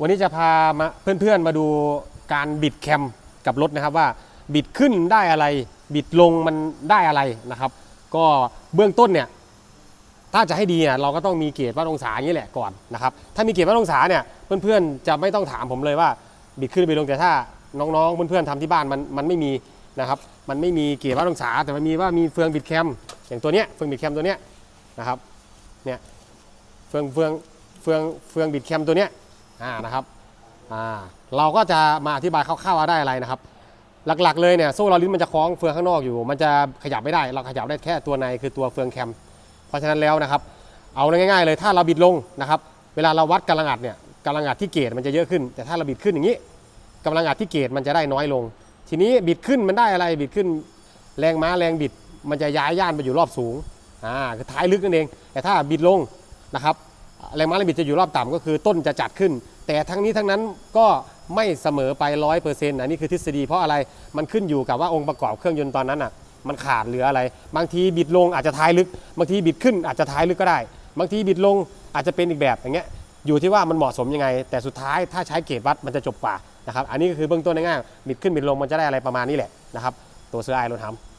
วันนี้จะพามาเพื่อนๆมาดูการบิดแคมกับรถนะครับว่าบิดขึ้นได้อะไร บิดลงมันได้อะไรนะครับ ก็เบื้องต้นเนี่ยถ้าจะให้ดีเนี่ยเราก็ต้องมีเกจวัดองศาอย่างนี้แหละก่อนนะครับถ้ามีเกจวัดองศาเนี่ยเพื่อนๆจะไม่ต้องถามผมเลยว่า บิดขึ้นบิดลงแต่ถ้าน้องๆเพื่อนๆทำที่บ้านมันมันไม่มีนะครับ มันไม่มีเกจวัดองศา แต่มันมีว่ามีเฟืองบิดแคมอย่างตัวเนี้ยเฟืองบิดแคมตัวเนี้ยนะครับเนี่ยเฟืองเฟืองเฟืองเฟืองบิดแคมตัวเนี้ย อ่านะครับอ่าเราก็จะมาอธิบายคร่าวๆว่าได้อะไรนะครับ หลักๆเลยเนี่ยโซ่ลอลิ้นมันจะคล้องเฟืองข้างนอกอยู่ มันจะขยับไม่ได้ เราขยับได้แค่ตัวในคือตัวเฟืองแคม เพราะฉะนั้นแล้วนะครับ เอาง่ายๆเลยถ้าเราบิดลงนะครับ เวลาเราวัดกำลังอัดเนี่ยกำลังอัดที่เกจมันจะเยอะขึ้น แต่ถ้าเราบิดขึ้นอย่างนี้กำลังอัดที่เกจมันจะได้น้อยลง ทีนี้บิดขึ้นมันได้อะไรบิดขึ้น แรงม้าแรงบิด มันจะย้ายย่านไปอยู่รอบสูงอ่าคือท้ายลึกนั่นเอง แต่ถ้าบิดลงนะครับ แรงม้าแรงบิดจะอยู่รอบต่ำก็คือต้นจะจัดขึ้น แต่ทั้งนี้ทั้งนั้นก็ไม่เสมอไปร้อยเปอร์เซ็นต์อันนี้คือทฤษฎีเพราะอะไรมันขึ้นอยู่กับว่าองค์ประกอบเครื่องยนต์ตอนนั้นอะมันขาดเหลืออะไร บางทีบิดลงอาจจะท้ายลึก บางทีบิดขึ้นอาจจะท้ายลึกก็ได้ บางทีบิดลงอาจจะเป็นอีกแบบอย่างเงี้ยอยู่ที่ว่ามันเหมาะสมยังไง แต่สุดท้ายถ้าใช้เกจวัดมันจะจบกว่านะครับอันนี้ก็คือเบื้องต้นง่ายๆบิดขึ้นบิดลงมันจะได้อะไรประมาณนี้แหละนะครับตัวเสื้อไอรถทำ